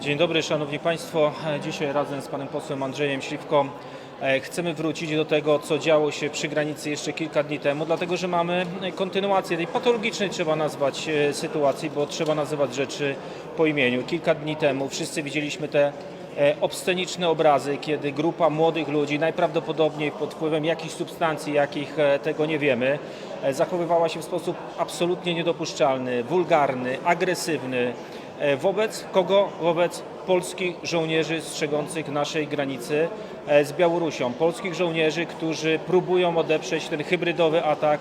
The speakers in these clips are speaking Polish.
Dzień dobry, Szanowni Państwo. Dzisiaj razem z Panem Posłem Andrzejem Śliwką e, chcemy wrócić do tego, co działo się przy granicy jeszcze kilka dni temu, dlatego że mamy kontynuację tej patologicznej, trzeba nazwać, e, sytuacji, bo trzeba nazywać rzeczy po imieniu. Kilka dni temu wszyscy widzieliśmy te e, obsceniczne obrazy, kiedy grupa młodych ludzi, najprawdopodobniej pod wpływem jakichś substancji, jakich tego nie wiemy, zachowywała się w sposób absolutnie niedopuszczalny, wulgarny, agresywny. E, Wobec kogo? Wobec polskich żołnierzy strzegących naszej granicy e, z Białorusią. Polskich żołnierzy, którzy próbują odeprzeć ten hybrydowy atak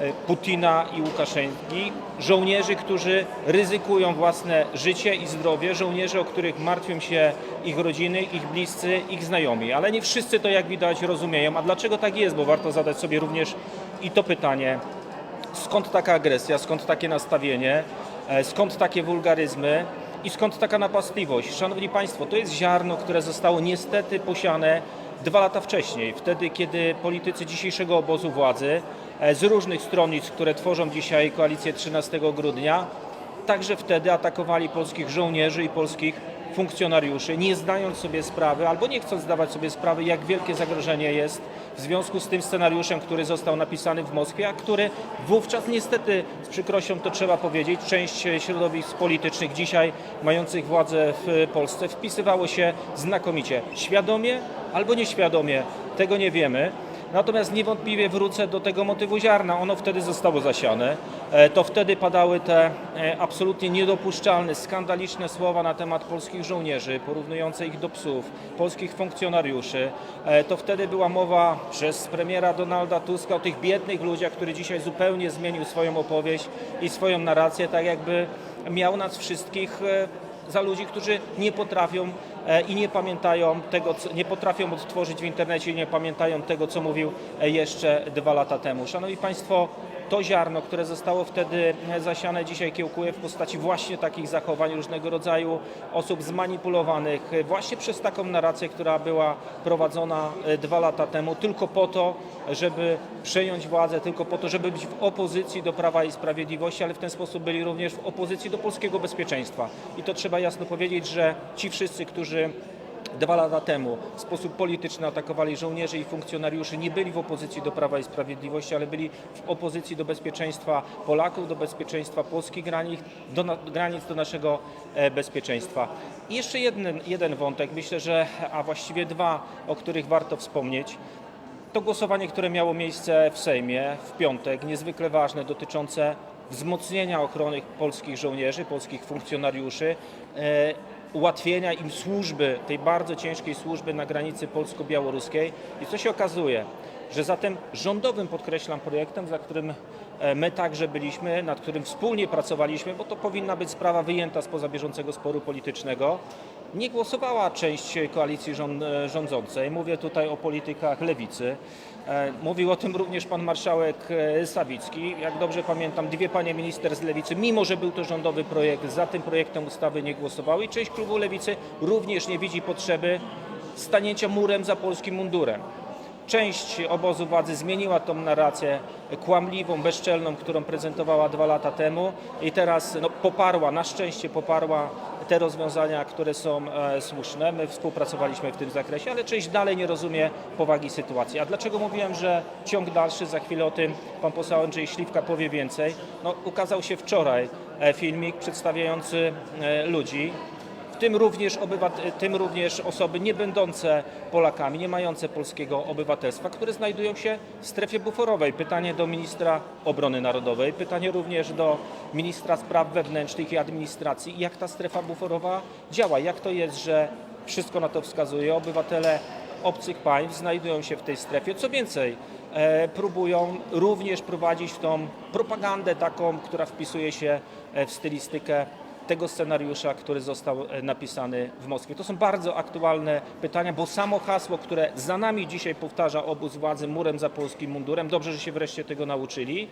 e, Putina i Łukaszenki. Żołnierzy, którzy ryzykują własne życie i zdrowie. Żołnierzy, o których martwią się ich rodziny, ich bliscy, ich znajomi. Ale nie wszyscy to, jak widać, rozumieją. A dlaczego tak jest? Bo warto zadać sobie również i to pytanie. Skąd taka agresja, skąd takie nastawienie, skąd takie wulgaryzmy i skąd taka napastliwość? Szanowni Państwo, to jest ziarno, które zostało niestety posiane dwa lata wcześniej, wtedy kiedy politycy dzisiejszego obozu władzy e, z różnych stronnic, które tworzą dzisiaj koalicję 13 grudnia, także wtedy atakowali polskich żołnierzy i polskich funkcjonariuszy, nie zdając sobie sprawy albo nie chcąc zdawać sobie sprawy, jak wielkie zagrożenie jest w związku z tym scenariuszem, który został napisany w Moskwie, a który wówczas niestety, z przykrością to trzeba powiedzieć, część środowisk politycznych dzisiaj mających władzę w Polsce wpisywało się znakomicie. Świadomie albo nieświadomie, tego nie wiemy. Natomiast niewątpliwie wrócę do tego motywu ziarna. Ono wtedy zostało zasiane. E, To wtedy padały te e, absolutnie niedopuszczalne, skandaliczne słowa na temat polskich żołnierzy, porównujące ich do psów, polskich funkcjonariuszy. E, To wtedy była mowa przez premiera Donalda Tuska o tych biednych ludziach, który dzisiaj zupełnie zmienił swoją opowieść i swoją narrację, tak jakby miał nas wszystkich za ludzi, którzy nie potrafią i nie pamiętają tego, nie potrafią odtworzyć w internecie i nie pamiętają tego, co mówił e, jeszcze dwa lata temu. Szanowni Państwo, to ziarno, które zostało wtedy e, zasiane, dzisiaj kiełkuje w postaci właśnie takich zachowań różnego rodzaju osób zmanipulowanych e, właśnie przez taką narrację, która była prowadzona e, dwa lata temu, tylko po to, żeby przejąć władzę, tylko po to, żeby być w opozycji do Prawa i Sprawiedliwości, ale w ten sposób byli również w opozycji do polskiego bezpieczeństwa. I to trzeba jasno powiedzieć, że ci wszyscy, którzy dwa lata temu w sposób polityczny atakowali żołnierzy i funkcjonariuszy, nie byli w opozycji do Prawa i Sprawiedliwości, ale byli w opozycji do bezpieczeństwa Polaków, do bezpieczeństwa polskich granic, do granic do naszego e, bezpieczeństwa. I jeszcze jeden, jeden wątek, myślę, że, a właściwie dwa, o których warto wspomnieć. To głosowanie, które miało miejsce w Sejmie w piątek, niezwykle ważne, dotyczące wzmocnienia ochrony polskich żołnierzy, polskich funkcjonariuszy, e, ułatwienia im służby, tej bardzo ciężkiej służby na granicy polsko-białoruskiej. I co się okazuje? Że za tym rządowym, podkreślam, projektem, za którym e, my także byliśmy, nad którym wspólnie pracowaliśmy, bo to powinna być sprawa wyjęta spoza bieżącego sporu politycznego, nie głosowała część koalicji rząd, e, rządzącej. Mówię tutaj o politykach lewicy. E, Mówił o tym również pan marszałek e, Sawicki. Jak dobrze pamiętam, dwie panie minister z lewicy, mimo że był to rządowy projekt, za tym projektem ustawy nie głosowały i część klubu lewicy również nie widzi potrzeby stanięcia murem za polskim mundurem. Część obozu władzy zmieniła tą narrację kłamliwą, bezczelną, którą prezentowała dwa lata temu i teraz no, poparła, na szczęście poparła te rozwiązania, które są e, słuszne. My współpracowaliśmy w tym zakresie, ale część dalej nie rozumie powagi sytuacji. A dlaczego mówiłem, że ciąg dalszy, za chwilę o tym pan poseł Andrzej Śliwka powie więcej. No, ukazał się wczoraj e, filmik przedstawiający e, ludzi, tym również, obywat- tym również osoby nie będące Polakami, nie mające polskiego obywatelstwa, które znajdują się w strefie buforowej. Pytanie do ministra obrony narodowej, pytanie również do ministra spraw wewnętrznych i administracji. Jak ta strefa buforowa działa? Jak to jest, że wszystko na to wskazuje? Obywatele obcych państw znajdują się w tej strefie. Co więcej, e, próbują również prowadzić tą propagandę taką, która wpisuje się e, w stylistykę tego scenariusza, który został e, napisany w Moskwie. To są bardzo aktualne pytania, bo samo hasło, które za nami dzisiaj powtarza obóz władzy murem za polskim mundurem, dobrze, że się wreszcie tego nauczyli,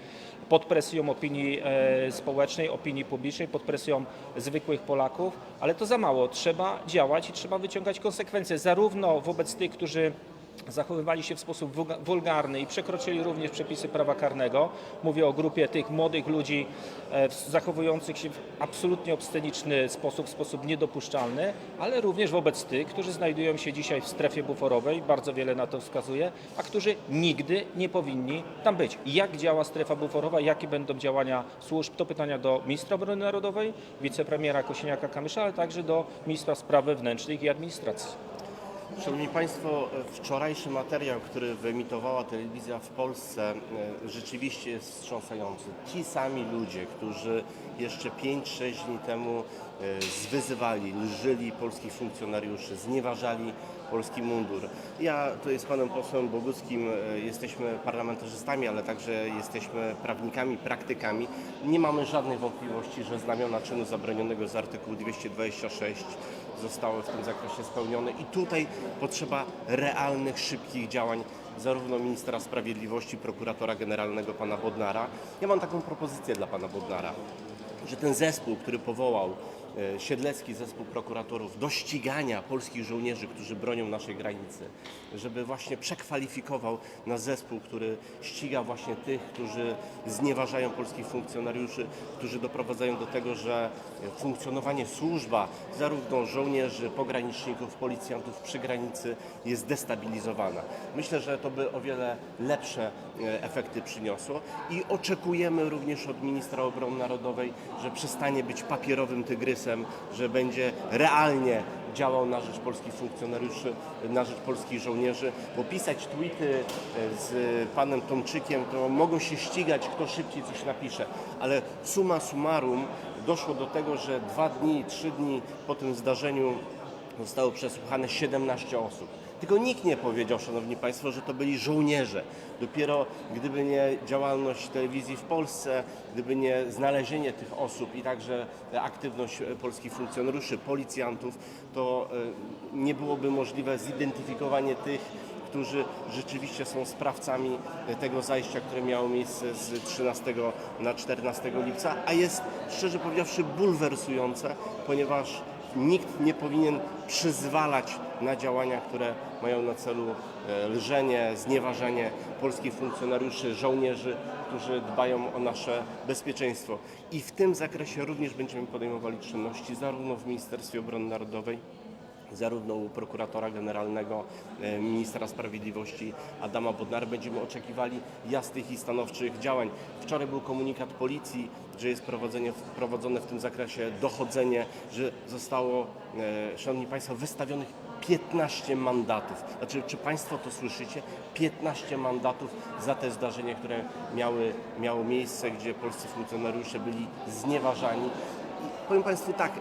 pod presją opinii e, społecznej, opinii publicznej, pod presją zwykłych Polaków, ale to za mało. Trzeba działać i trzeba wyciągać konsekwencje, zarówno wobec tych, którzy zachowywali się w sposób wulgarny i przekroczyli również przepisy prawa karnego. Mówię o grupie tych młodych ludzi e, zachowujących się w absolutnie obsceniczny sposób, w sposób niedopuszczalny, ale również wobec tych, którzy znajdują się dzisiaj w strefie buforowej, bardzo wiele na to wskazuje, a którzy nigdy nie powinni tam być. Jak działa strefa buforowa, jakie będą działania służb? To pytania do ministra obrony narodowej, wicepremiera Kosiniaka-Kamysza, ale także do ministra spraw wewnętrznych i administracji. Szanowni Państwo, wczorajszy materiał, który wyemitowała telewizja w Polsce, e, rzeczywiście jest wstrząsający. Ci sami ludzie, którzy jeszcze 5-6 dni temu e, zwyzywali, lżyli polskich funkcjonariuszy, znieważali polski mundur. Ja tutaj z panem posłem Boguskim e, jesteśmy parlamentarzystami, ale także jesteśmy prawnikami, praktykami. Nie mamy żadnych wątpliwości, że znamiona czynu zabronionego z artykułu 226 zostały w tym zakresie spełnione i tutaj potrzeba realnych, szybkich działań zarówno ministra sprawiedliwości, prokuratora generalnego pana Bodnara. Ja mam taką propozycję dla pana Bodnara, że ten zespół, który powołał Siedlecki Zespół Prokuratorów do ścigania polskich żołnierzy, którzy bronią naszej granicy, żeby właśnie przekwalifikował na zespół, który ściga właśnie tych, którzy znieważają polskich funkcjonariuszy, którzy doprowadzają do tego, że funkcjonowanie służba zarówno żołnierzy, pograniczników, policjantów przy granicy jest destabilizowana. Myślę, że to by o wiele lepsze e, efekty przyniosło i oczekujemy również od ministra obrony narodowej, że przestanie być papierowym tygrysem, że będzie realnie działał na rzecz polskich funkcjonariuszy, na rzecz polskich żołnierzy, bo pisać tweety e, z panem Tomczykiem, to mogą się ścigać, kto szybciej coś napisze, ale summa summarum doszło do tego, że dwa dni, trzy dni po tym zdarzeniu zostało przesłuchane 17 osób. Tylko nikt nie powiedział, Szanowni Państwo, że to byli żołnierze. Dopiero gdyby nie działalność telewizji w Polsce, gdyby nie znalezienie tych osób i także aktywność polskich funkcjonariuszy, policjantów, to e, nie byłoby możliwe zidentyfikowanie tych, którzy rzeczywiście są sprawcami tego zajścia, które miało miejsce z 13 na 14 lipca, a jest szczerze powiedziawszy bulwersujące, ponieważ nikt nie powinien przyzwalać na działania, które mają na celu e, lżenie, znieważenie polskich funkcjonariuszy, żołnierzy, którzy dbają o nasze bezpieczeństwo. I w tym zakresie również będziemy podejmowali czynności zarówno w Ministerstwie Obrony Narodowej, zarówno u prokuratora generalnego, e, ministra sprawiedliwości Adama Bodnara będziemy oczekiwali jasnych i stanowczych działań. Wczoraj był komunikat policji, że jest prowadzone w tym zakresie dochodzenie, że zostało, e, Szanowni Państwo, wystawionych 15 mandatów. Znaczy, czy Państwo to słyszycie? 15 mandatów za te zdarzenia, które miały, miało miejsce, gdzie polscy funkcjonariusze byli znieważani. I powiem Państwu tak,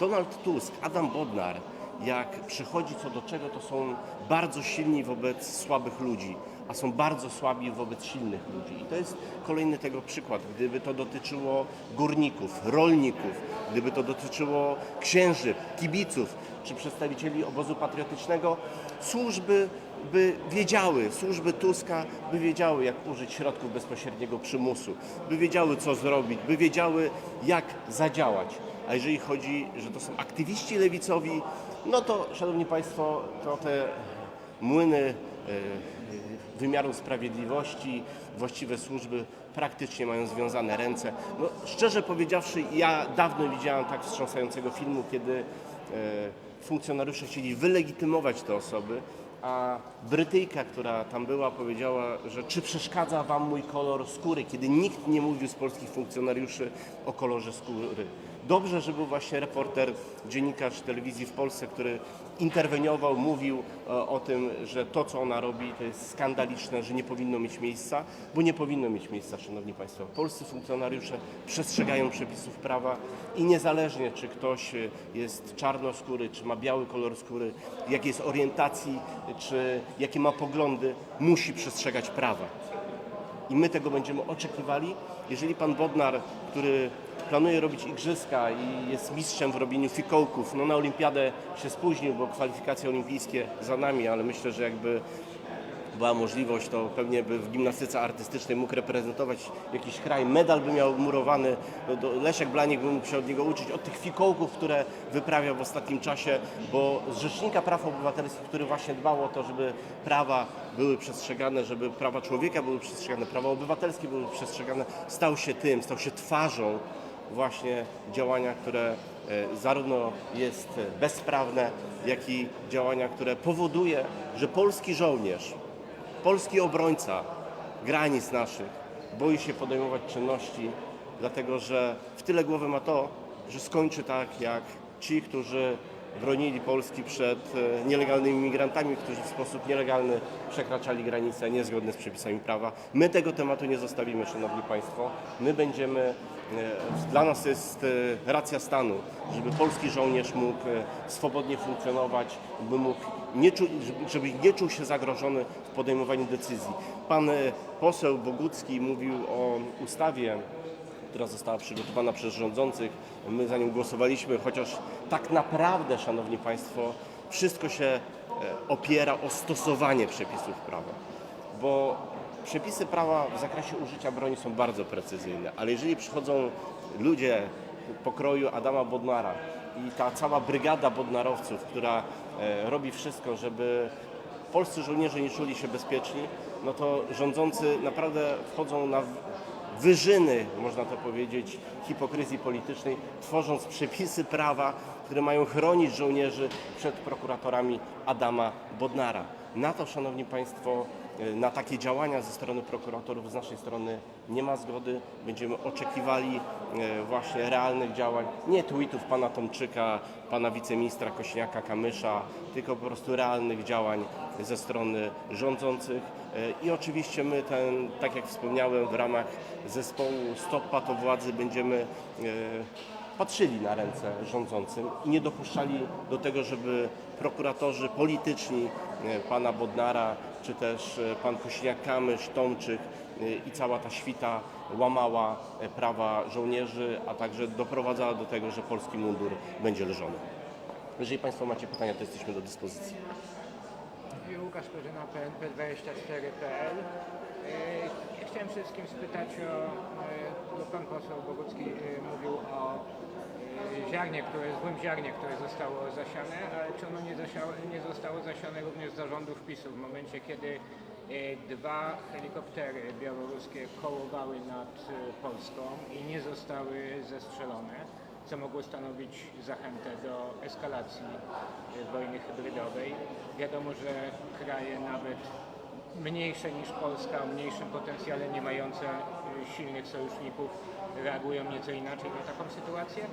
Donald Tusk, Adam Bodnar, jak przychodzi co do czego, to są bardzo silni wobec słabych ludzi, a są bardzo słabi wobec silnych ludzi. I to jest kolejny tego przykład. Gdyby to dotyczyło górników, rolników, gdyby to dotyczyło księży, kibiców czy przedstawicieli obozu patriotycznego, służby by wiedziały, służby Tuska by wiedziały, jak użyć środków bezpośredniego przymusu, by wiedziały, co zrobić, by wiedziały, jak zadziałać. A jeżeli chodzi, że to są aktywiści lewicowi, no to, Szanowni Państwo, to te młyny e, wymiaru sprawiedliwości, właściwe służby praktycznie mają związane ręce. No, szczerze powiedziawszy, ja dawno widziałem tak wstrząsającego filmu, kiedy e, funkcjonariusze chcieli wylegitymować te osoby, a Brytyjka, która tam była, powiedziała, że czy przeszkadza Wam mój kolor skóry, kiedy nikt nie mówił z polskich funkcjonariuszy o kolorze skóry. Dobrze, że był właśnie reporter, dziennikarz telewizji w Polsce, który interweniował, mówił e, o tym, że to, co ona robi, to jest skandaliczne, że nie powinno mieć miejsca, bo nie powinno mieć miejsca, Szanowni Państwo. Polscy funkcjonariusze przestrzegają przepisów prawa i niezależnie, czy ktoś e, jest czarnoskóry, czy ma biały kolor skóry, jakiej jest orientacji, czy jakie ma poglądy, musi przestrzegać prawa i my tego będziemy oczekiwali. Jeżeli pan Bodnar, który planuje robić igrzyska i jest mistrzem w robieniu fikołków, no na olimpiadę się spóźnił, bo kwalifikacje olimpijskie za nami, ale myślę, że jakby była możliwość, to pewnie by w gimnastyce artystycznej mógł reprezentować jakiś kraj, medal by miał murowany, no, Leszek Blanik by mógł się od niego uczyć, od tych fikołków, które wyprawiał w ostatnim czasie, bo z Rzecznika Praw Obywatelskich, który właśnie dbał o to, żeby prawa były przestrzegane, żeby prawa człowieka były przestrzegane, prawa obywatelskie były przestrzegane, stał się tym, stał się twarzą właśnie działania, które e, zarówno jest bezprawne, jak i działania, które powoduje, że polski żołnierz, polski obrońca granic naszych boi się podejmować czynności, dlatego że w tyle głowy ma to, że skończy tak jak ci, którzy bronili Polski przed e, nielegalnymi migrantami, którzy w sposób nielegalny przekraczali granice niezgodne z przepisami prawa. My tego tematu nie zostawimy, Szanowni Państwo. My będziemy, dla nas jest e, racja stanu, żeby polski żołnierz mógł e, swobodnie funkcjonować, by mógł nie czu, żeby- nie czuł się zagrożony w podejmowaniu decyzji. Pan e, poseł Bogucki mówił o ustawie która została przygotowana przez rządzących. My za nią głosowaliśmy, chociaż tak naprawdę, Szanowni Państwo, wszystko się e, opiera o stosowanie przepisów prawa. Bo przepisy prawa w zakresie użycia broni są bardzo precyzyjne, ale jeżeli przychodzą ludzie pokroju Adama Bodnara i ta cała brygada bodnarowców, która e, robi wszystko, żeby polscy żołnierze nie czuli się bezpieczni, no to rządzący naprawdę wchodzą na wyżyny, można to powiedzieć, hipokryzji politycznej, tworząc przepisy prawa, które mają chronić żołnierzy przed prokuratorami Adama Bodnara. Na to, Szanowni Państwo, na takie działania ze strony prokuratorów z naszej strony nie ma zgody. Będziemy oczekiwali e, właśnie realnych działań, nie tweetów pana Tomczyka, pana wiceministra Kośniaka-Kamysza, tylko po prostu realnych działań ze strony rządzących. E, I oczywiście my ten, tak jak wspomniałem, w ramach zespołu Stop Pato Władzy będziemy e, patrzyli na ręce rządzącym i nie dopuszczali do tego, żeby prokuratorzy polityczni e, pana Bodnara, czy też e, pan Kośniak-Kamysz, Tomczyk e, i cała ta świta łamała e, prawa żołnierzy, a także doprowadzała do tego, że polski mundur będzie lżony. Jeżeli Państwo macie pytania, to jesteśmy do dyspozycji. Łukasz Korzyna, PNP24.pl. E, Chciałem wszystkim spytać o, e, pan poseł Bogucki e, mówił o e, ziarnie, które, złym ziarnie, które zostało zasiane, ale czy ono nie, zasiało, nie zostało zasiane również z zarządów PiSu w momencie, kiedy e, dwa helikoptery białoruskie kołowały nad Polską i nie zostały zestrzelone, co mogło stanowić zachętę do eskalacji wojny hybrydowej. Wiadomo, że kraje nawet mniejsze niż Polska, o mniejszym potencjale, nie mające y, silnych sojuszników, reagują nieco inaczej na taką sytuację.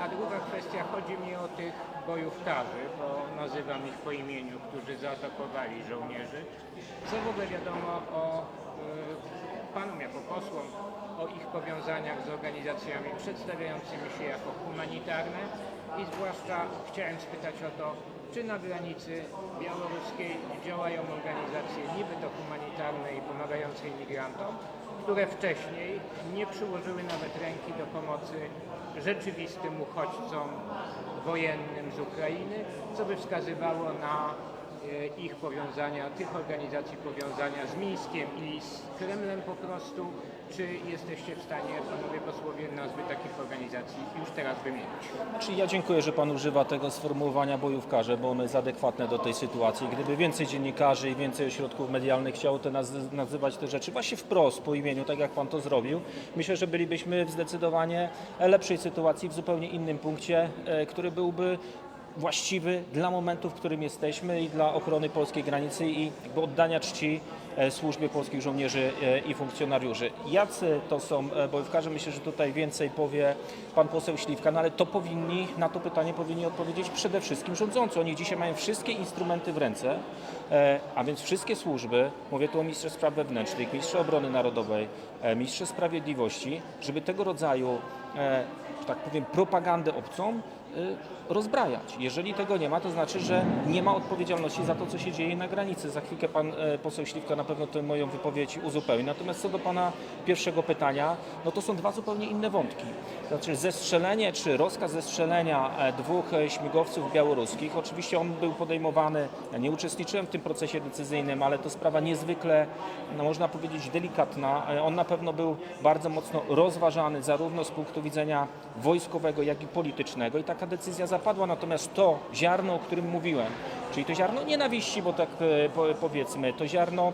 A druga kwestia, chodzi mi o tych bojówkarzy, bo nazywam ich po imieniu, którzy zaatakowali żołnierzy. Co w ogóle wiadomo o y, panom jako posłom, o ich powiązaniach z organizacjami przedstawiającymi się jako humanitarne i zwłaszcza chciałem spytać o to, czy na granicy białoruskiej działają organizacje niby to humanitarne i pomagające imigrantom, które wcześniej nie przyłożyły nawet ręki do pomocy rzeczywistym uchodźcom wojennym z Ukrainy, co by wskazywało na ich powiązania, tych organizacji powiązania z Mińskiem i z Kremlem po prostu. Czy jesteście w stanie, panowie posłowie, nazwy takich organizacji już teraz wymienić? Czyli ja dziękuję, że Pan używa tego sformułowania bojówkarze, bo ono jest adekwatne do tej sytuacji. Gdyby więcej dziennikarzy i więcej ośrodków medialnych chciało te naz- nazywać te rzeczy właśnie wprost po imieniu, tak jak Pan to zrobił, myślę, że bylibyśmy w zdecydowanie lepszej sytuacji, w zupełnie innym punkcie, e, który byłby właściwy dla momentu, w którym jesteśmy i dla ochrony polskiej granicy i jakby oddania czci e, służbie polskich żołnierzy e, i funkcjonariuszy. Jacy to są e, bojówkarze? Myślę, że tutaj więcej powie pan poseł Śliwka, no ale to powinni, na to pytanie powinni odpowiedzieć przede wszystkim rządzący. Oni dzisiaj mają wszystkie instrumenty w ręce, a więc wszystkie służby, mówię tu o ministrze spraw wewnętrznych, ministrze obrony narodowej, ministrze sprawiedliwości, żeby tego rodzaju, że tak powiem, propagandę obcą rozbrajać. Jeżeli tego nie ma, to znaczy, że nie ma odpowiedzialności za to, co się dzieje na granicy. Za chwilkę pan e, poseł Śliwka na pewno tę moją wypowiedź uzupełni. Natomiast co do pana pierwszego pytania, no to są dwa zupełnie inne wątki. Znaczy zestrzelenie, czy rozkaz zestrzelenia e, dwóch e, śmigłowców białoruskich, oczywiście on był podejmowany, ja nie uczestniczyłem w tym procesie decyzyjnym, ale to sprawa niezwykle, no można powiedzieć, delikatna. E, On na pewno był bardzo mocno rozważany zarówno z punktu widzenia wojskowego, jak i politycznego i taka decyzja zapadła. Natomiast to ziarno, o którym mówiłem, czyli to ziarno nienawiści, bo tak e, po- powiedzmy, to ziarno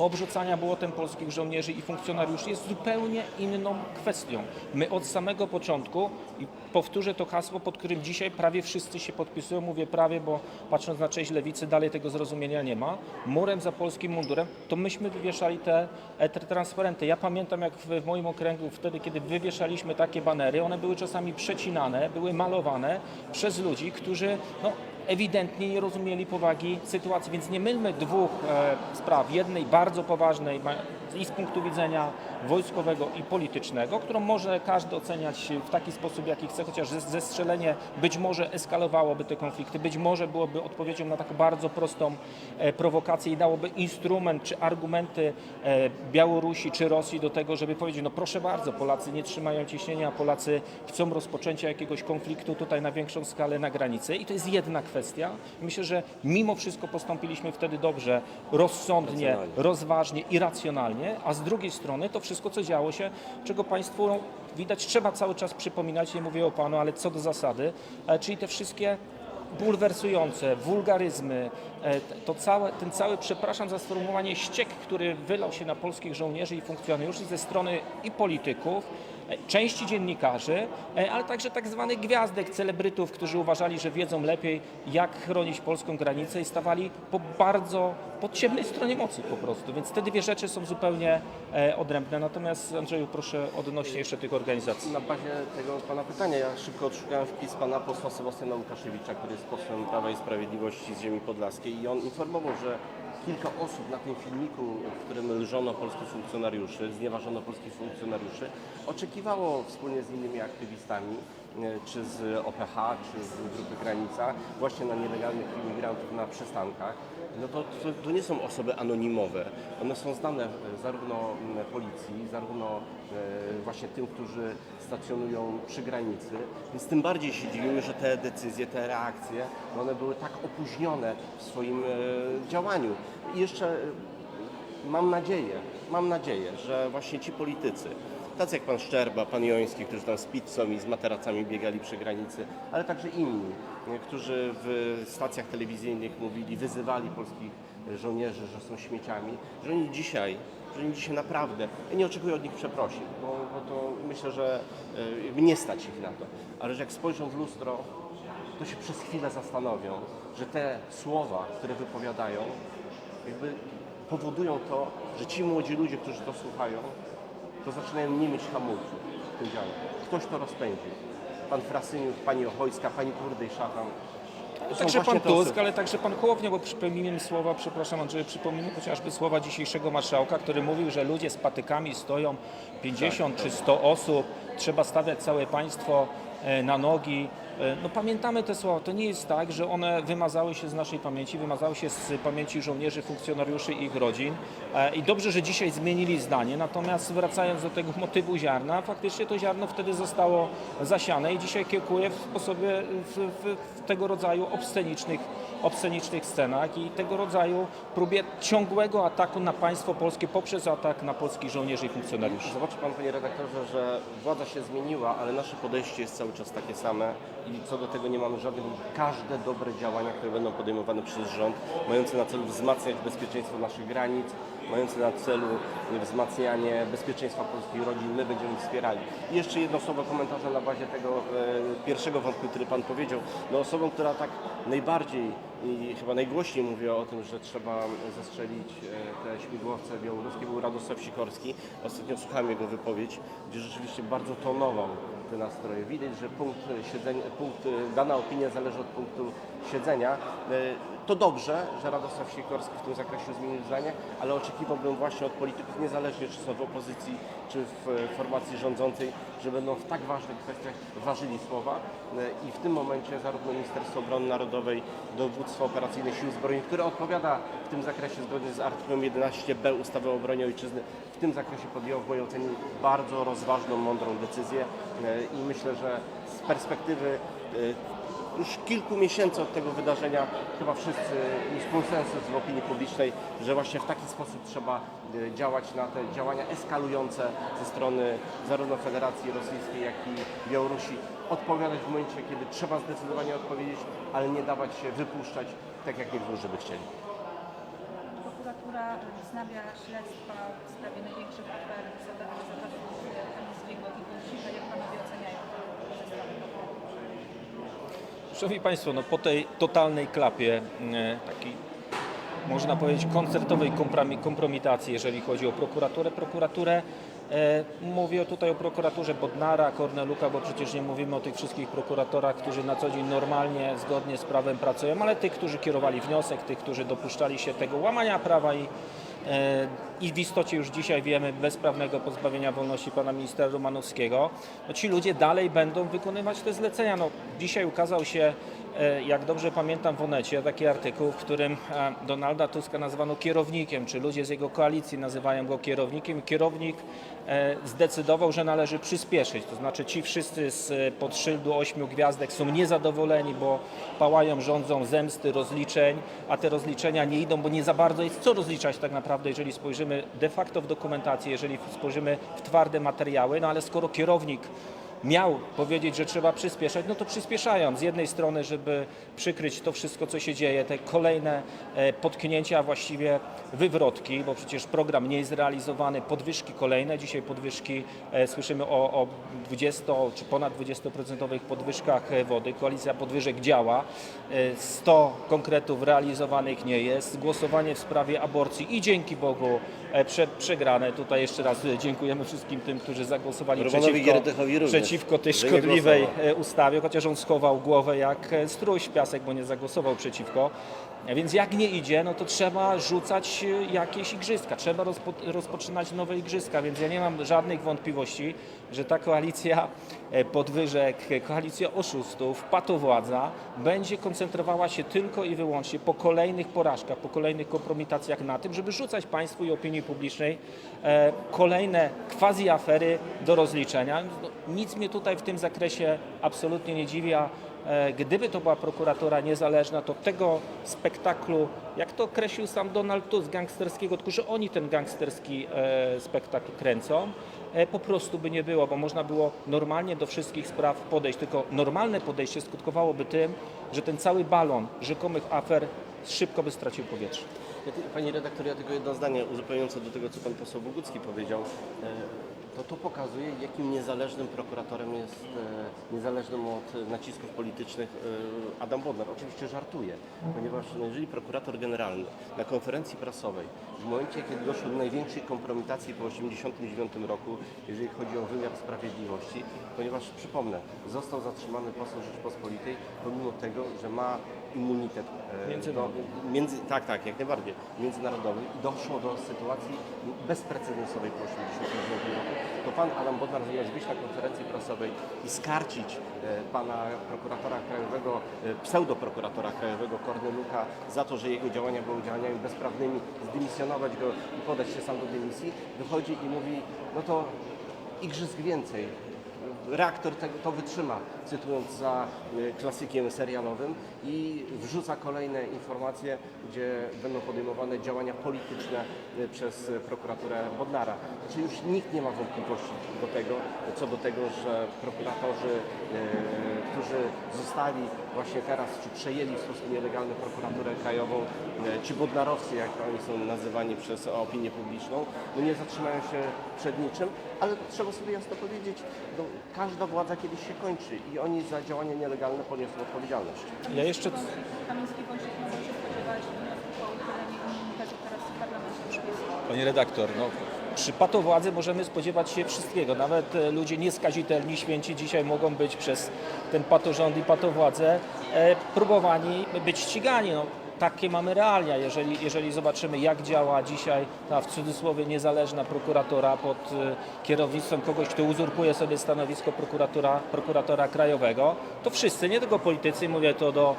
obrzucania błotem polskich żołnierzy i funkcjonariuszy jest zupełnie inną kwestią. My od samego początku, i powtórzę to hasło, pod którym dzisiaj prawie wszyscy się podpisują, mówię prawie, bo patrząc na część lewicy dalej tego zrozumienia nie ma, murem za polskim mundurem, to myśmy wywieszali te, e, transparenty. Ja pamiętam jak w, w moim okręgu wtedy, kiedy wywieszaliśmy takie banery, one były czasami przecinane, były malowane przez ludzi, którzy no, ewidentnie nie rozumieli powagi sytuacji, więc nie mylmy dwóch e, spraw. Jednej bardzo poważnej i z punktu widzenia wojskowego i politycznego, którą może każdy oceniać w taki sposób, jaki chce, chociaż zes- zestrzelenie być może eskalowałoby te konflikty, być może byłoby odpowiedzią na taką bardzo prostą e, prowokację i dałoby instrument czy argumenty e, Białorusi czy Rosji do tego, żeby powiedzieć, no proszę bardzo, Polacy nie trzymają ciśnienia, Polacy chcą rozpoczęcia jakiegoś konfliktu tutaj na większą skalę na granicy. I to jest jedna kwestia. Myślę, że mimo wszystko postąpiliśmy wtedy dobrze, rozsądnie, rozważnie i racjonalnie, a z drugiej strony to wszystko, co działo się, czego Państwu widać, trzeba cały czas przypominać, nie mówię o Panu, ale co do zasady, e, czyli te wszystkie bulwersujące, wulgaryzmy, e, to całe, ten cały, przepraszam za sformułowanie, ściek, który wylał się na polskich żołnierzy i funkcjonariuszy ze strony i polityków, części dziennikarzy, e, ale także tak zwanych gwiazdek, celebrytów, którzy uważali, że wiedzą lepiej, jak chronić polską granicę i stawali po bardzo, po ciemnej stronie mocy po prostu. Więc te dwie rzeczy są zupełnie e, odrębne. Natomiast Andrzeju, proszę odnośnie jeszcze tych organizacji. Na bazie tego Pana pytania ja szybko odszukałem wpis Pana posła Sebastiana Łukaszewicza, który jest posłem Prawa i Sprawiedliwości z ziemi podlaskiej i on informował, że kilka osób na tym filmiku, w którym lżono polskich funkcjonariuszy, znieważono polskich funkcjonariuszy, oczekiwało wspólnie z innymi aktywistami, czy z OPH, czy z Grupy Granica, właśnie na nielegalnych imigrantów na przystankach. No to, to, to nie są osoby anonimowe. One są znane e, zarówno policji, zarówno e, właśnie tym, którzy stacjonują przy granicy. Więc tym bardziej się dziwimy, że te decyzje, te reakcje, no one były tak opóźnione w swoim e, działaniu. I jeszcze e, mam nadzieję, mam nadzieję, że właśnie ci politycy, tacy jak pan Szczerba, pan Joński, którzy tam z pizzą i z materacami biegali przy granicy, ale także inni, którzy w stacjach telewizyjnych mówili, wyzywali polskich żołnierzy, że są śmieciami, że oni dzisiaj, że oni dzisiaj naprawdę, ja nie oczekuję od nich przeprosin, bo, bo to myślę, że e, nie stać ich na to, ale że jak spojrzą w lustro, to się przez chwilę zastanowią, że te słowa, które wypowiadają, jakby powodują to, że ci młodzi ludzie, którzy to słuchają, to zaczynają nie mieć hamulców w tym dziale. Ktoś to rozpędził. Pan Frasyniuk, pani Ochojska, pani Kurdej Szatan. To są Także pan Tusk, ale także pan Hołownia, bo przypomnijmy słowa, przepraszam Andrzeju, przypomnijmy chociażby słowa dzisiejszego marszałka, który mówił, że ludzie z patykami stoją 50 Tak, czy 100 osób, trzeba stawiać całe państwo e, na nogi. E, No pamiętamy te słowa, to nie jest tak, że one wymazały się z naszej pamięci, wymazały się z pamięci żołnierzy, funkcjonariuszy i ich rodzin. E, i dobrze, że dzisiaj zmienili zdanie, natomiast wracając do tego motywu ziarna, faktycznie to ziarno wtedy zostało zasiane i dzisiaj kiełkuje w sposobie, w, w, w tego rodzaju obscenicznych, obscenicznych scenach i tego rodzaju próbie ciągłego ataku na państwo polskie poprzez atak na polskich żołnierzy i funkcjonariuszy. Zobaczy Pan, Panie Redaktorze, że władza się zmieniła, ale nasze podejście jest cały czas takie same i co do tego nie mamy żadnych Każde dobre działania, które będą podejmowane przez rząd, mające na celu wzmacniać bezpieczeństwo naszych granic, mające na celu wzmacnianie bezpieczeństwa polskich rodzin, my będziemy wspierali. I jeszcze jedno słowo komentarza na bazie tego e, pierwszego wątku, który Pan powiedział. No osobą, która tak najbardziej i chyba najgłośniej mówiła o tym, że trzeba zestrzelić e, te śmigłowce białoruskie, był Radosław Sikorski. Ostatnio słuchałem jego wypowiedź, gdzie rzeczywiście bardzo tonował te nastroje. Widać, że punkt siedzenia, punkt, dana opinia zależy od punktu siedzenia. To dobrze, że Radosław Sikorski w tym zakresie zmienił zdanie, ale oczekiwałbym właśnie od polityków, niezależnie czy są w opozycji, czy w e, formacji rządzącej, że będą w tak ważnych kwestiach ważyli słowa. E, i w tym momencie zarówno Ministerstwo Obrony Narodowej, Dowództwo Operacyjne Sił Zbrojnych, które odpowiada w tym zakresie zgodnie z artykułem 11b ustawy o obronie ojczyzny, w tym zakresie podjęło w mojej ocenie bardzo rozważną, mądrą decyzję. E, i myślę, że z perspektywy już kilku miesięcy od tego wydarzenia chyba wszyscy jest konsensus w opinii publicznej, że właśnie w taki sposób trzeba e, działać na te działania eskalujące ze strony zarówno Federacji Rosyjskiej, jak i Białorusi. Odpowiadać w momencie, kiedy trzeba zdecydowanie odpowiedzieć, ale nie dawać się wypuszczać tak, jak niektórzy by chcieli. Prokuratura wznawia śledztwa w sprawie największych afer za czasów Kamińskiego i Wąsika. Jak panowie oceniają te sprawy? Szanowni Państwo, no po tej totalnej klapie, e, takiej można powiedzieć koncertowej kompromi- kompromitacji, jeżeli chodzi o prokuraturę, prokuraturę e, mówię tutaj o prokuraturze Bodnara, Korneluka, bo przecież nie mówimy o tych wszystkich prokuratorach, którzy na co dzień normalnie, zgodnie z prawem pracują, ale tych, którzy kierowali wniosek, tych, którzy dopuszczali się tego łamania prawa i i w istocie już dzisiaj wiemy bezprawnego pozbawienia wolności pana ministra Romanowskiego, no ci ludzie dalej będą wykonywać te zlecenia. No, dzisiaj ukazał się, e, jak dobrze pamiętam w Onecie, taki artykuł, w którym e, Donalda Tuska nazwano kierownikiem, czy ludzie z jego koalicji nazywają go kierownikiem. Kierownik e, zdecydował, że należy przyspieszyć, to znaczy ci wszyscy z pod szyldu ośmiu gwiazdek są niezadowoleni, bo pałają, rządzą zemsty, rozliczeń, a te rozliczenia nie idą, bo nie za bardzo jest co rozliczać tak naprawdę, jeżeli spojrzymy de facto w dokumentację, jeżeli spojrzymy w twarde materiały, no ale skoro kierownik miał powiedzieć, że trzeba przyspieszać, no to przyspieszają. Z jednej strony, żeby przykryć to wszystko, co się dzieje, te kolejne e, potknięcia, a właściwie wywrotki, bo przecież program nie jest realizowany, podwyżki kolejne. Dzisiaj podwyżki, e, słyszymy o, o 20 czy ponad 20% podwyżkach e, wody. Koalicja podwyżek działa. E, 100 konkretów realizowanych nie jest. Głosowanie w sprawie aborcji i dzięki Bogu prze, przegrane. Tutaj jeszcze raz dziękujemy wszystkim tym, którzy zagłosowali Romanowi przeciwko, również, przeciwko tej szkodliwej e, ustawie, chociaż on schował głowę jak e, struś w piasek, bo nie zagłosował przeciwko. E, Więc jak nie idzie, no to trzeba rzucać e, jakieś igrzyska, trzeba rozpo, rozpoczynać nowe igrzyska, więc ja nie mam żadnych wątpliwości, że ta koalicja e, podwyżek, koalicja oszustów, patowładza będzie koncentrowała się tylko i wyłącznie po kolejnych porażkach, po kolejnych kompromitacjach na tym, żeby rzucać państwu i opinii publicznej kolejne quasi-afery do rozliczenia. No, nic mnie tutaj w tym zakresie absolutnie nie dziwi, a gdyby to była prokuratura niezależna, to tego spektaklu, jak to określił sam Donald Tusk, gangsterskiego, tylko że oni ten gangsterski e, spektakl kręcą, e, po prostu by nie było, bo można było normalnie do wszystkich spraw podejść, tylko normalne podejście skutkowałoby tym, że ten cały balon rzekomych afer szybko by stracił powietrze. Ja ty- Pani redaktor, ja tylko jedno zdanie uzupełniające do tego, co pan poseł Bogucki powiedział. To to pokazuje, jakim niezależnym prokuratorem jest, e, niezależnym od nacisków politycznych e, Adam Bodnar. Oczywiście żartuje, ponieważ no, jeżeli prokurator generalny na konferencji prasowej, w momencie, kiedy doszło do największej kompromitacji po 1989 roku, jeżeli chodzi o wymiar sprawiedliwości, ponieważ przypomnę, został zatrzymany poseł Rzeczpospolitej, pomimo tego, że ma immunitet e, Międzynarodowy. do- Między, tak, tak, jak najbardziej. Międzynarodowy. I doszło do sytuacji bezprecedensowej po 1989 roku. To pan Adam Bodnar zamiast być na konferencji prasowej i skarcić e, pana prokuratora krajowego, e, pseudoprokuratora krajowego Korneluka za to, że jego działania były działaniami bezprawnymi, zdymisjonować go i podać się sam do dymisji, wychodzi i mówi, no to igrzysk więcej, reaktor to wytrzyma, cytując za klasykiem serialowym i wrzuca kolejne informacje, gdzie będą podejmowane działania polityczne y, przez y, prokuraturę Bodnara. Czyli już nikt nie ma wątpliwości do tego, co do tego, że prokuratorzy, y, którzy zostali właśnie teraz, czy przejęli w sposób nielegalny prokuraturę krajową, czy bodnarowcy, jak oni są nazywani przez opinię publiczną, no nie zatrzymają się przed niczym, ale trzeba sobie jasno powiedzieć, no, każda władza kiedyś się kończy i oni za działania nielegalne poniosą odpowiedzialność. Ja jeszcze Kamiński Wąsik mogą się spodziewać wniosku o uchylenie immunitetu teraz w Parlamencie Europejskim. Pani redaktor, no, Przy patowładzy możemy spodziewać się wszystkiego. Nawet e, ludzie nieskazitelni, święci dzisiaj mogą być przez ten patorząd i patowładzę e, próbowani być ścigani. No, takie mamy realia. Jeżeli, jeżeli zobaczymy, jak działa dzisiaj ta w cudzysłowie niezależna prokuratora pod e, kierownictwem kogoś, kto uzurpuje sobie stanowisko prokuratora, prokuratora krajowego, to wszyscy, nie tylko politycy, mówię to do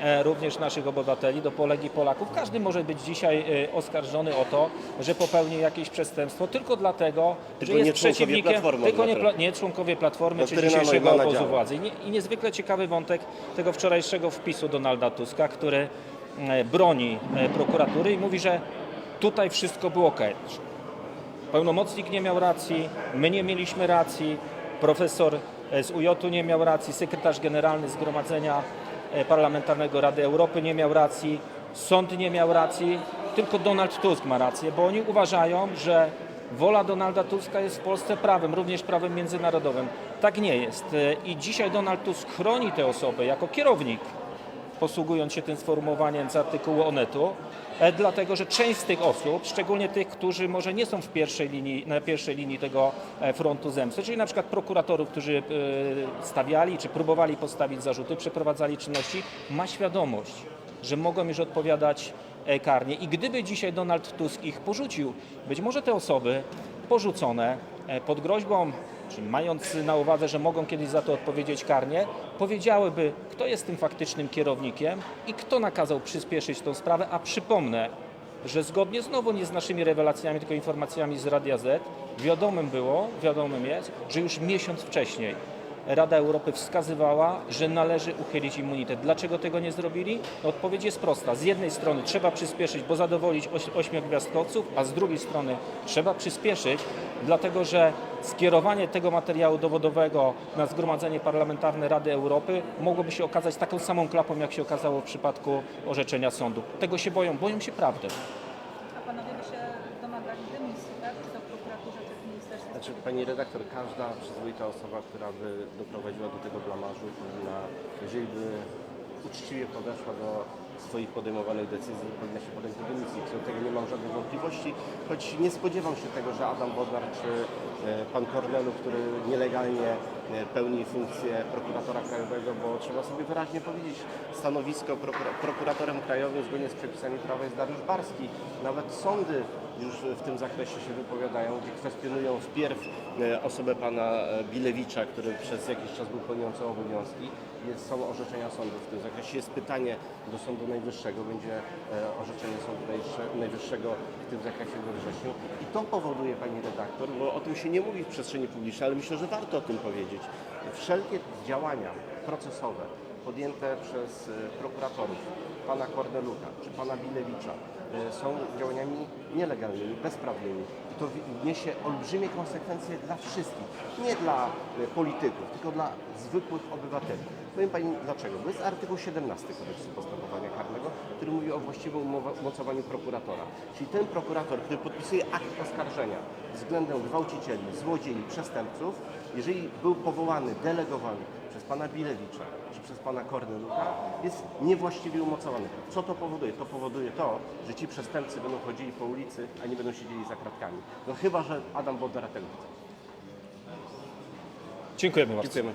e, również naszych obywateli, do Polek i Polaków. Każdy może być dzisiaj e, oskarżony o to, że popełnił jakieś przestępstwo tylko dlatego, Tylko że jest przeciwnikiem, tylko nie, pla- nie członkowie Platformy czy Doktryna dzisiejszego Neumanna obozu władzy. I, nie, I niezwykle ciekawy wątek tego wczorajszego wpisu Donalda Tuska, który broni e, prokuratury i mówi, że tutaj wszystko było ok. Pełnomocnik nie miał racji, my nie mieliśmy racji, profesor e, z UJ nie miał racji, sekretarz generalny Zgromadzenia e, Parlamentarnego Rady Europy nie miał racji, sąd nie miał racji, tylko Donald Tusk ma rację, bo oni uważają, że wola Donalda Tuska jest w Polsce prawem, również prawem międzynarodowym. Tak nie jest. E, I dzisiaj Donald Tusk chroni te osoby jako kierownik posługując się tym sformułowaniem z artykułu Onetu, e, dlatego że część z tych osób, szczególnie tych, którzy może nie są w pierwszej linii, na pierwszej linii tego e, frontu zemsty, czyli na przykład prokuratorów, którzy e, stawiali czy próbowali postawić zarzuty, przeprowadzali czynności, ma świadomość, że mogą już odpowiadać karnie. I gdyby dzisiaj Donald Tusk ich porzucił, być może te osoby porzucone pod groźbą, czy mając na uwadze, że mogą kiedyś za to odpowiedzieć karnie, powiedziałyby, kto jest tym faktycznym kierownikiem i kto nakazał przyspieszyć tą sprawę, a przypomnę, że zgodnie znowu nie z naszymi rewelacjami, tylko informacjami z Radia Z, wiadomym było, wiadomym jest, że już miesiąc wcześniej Rada Europy wskazywała, że należy uchylić immunitet. Dlaczego tego nie zrobili? Odpowiedź jest prosta. Z jednej strony trzeba przyspieszyć, bo zadowolić oś, ośmiogwiazdkowców, a z drugiej strony trzeba przyspieszyć, dlatego że skierowanie tego materiału dowodowego na Zgromadzenie Parlamentarne Rady Europy mogłoby się okazać taką samą klapą, jak się okazało w przypadku orzeczenia sądu. Tego się boją, boją się prawdy. A panowie by się domagali dymisji, tak? Czy to w prokuraturze, czy w ministerstwie? Znaczy, pani redaktor, każda przyzwoita osoba, która by doprowadziła do tego blamażu, powinna, jeżeli by uczciwie podeszła do swoich podejmowanych decyzji, powinna się podjąć do dymisji. Co do tego nie mam żadnych wątpliwości, choć nie spodziewam się tego, że Adam Bodnar czy pan Kornelu, który nielegalnie e, pełni funkcję prokuratora krajowego, bo trzeba sobie wyraźnie powiedzieć, stanowisko prokura- prokuratorem krajowym zgodnie z przepisami prawa jest Dariusz Barski. Nawet sądy już w tym zakresie się wypowiadają, gdzie kwestionują wpierw e, osobę pana e, Bilewicza, który przez jakiś czas był pełniącym obowiązki. Jest, są orzeczenia sądu w tym zakresie. Jest pytanie do Sądu Najwyższego, będzie e, orzeczenie Sądu Najwyższe- Najwyższego w zakresie we wrześniu. I to powoduje, pani redaktor, bo o tym się nie mówi w przestrzeni publicznej, ale myślę, że warto o tym powiedzieć. Wszelkie działania procesowe podjęte przez e, prokuratorów, pana Korneluka czy pana Bilewicza, e, są działaniami nielegalnymi, bezprawnymi. I to niesie olbrzymie konsekwencje dla wszystkich. Nie dla e, polityków, tylko dla zwykłych obywateli. Powiem Pani dlaczego. Bo jest artykuł 17 kodeksu postępowania karnego, który mówi o właściwym umocowaniu prokuratora. Czyli ten prokurator, który podpisuje akt oskarżenia względem gwałcicieli, złodziei, przestępców, jeżeli był powołany, delegowany przez pana Bilewicza czy przez pana Korneluka, jest niewłaściwie umocowany. Co to powoduje? To powoduje to, że ci przestępcy będą chodzili po ulicy, a nie będą siedzieli za kratkami. No chyba, że Adam Bodnar tego chce. Dziękujemy bardzo. Dziękujemy.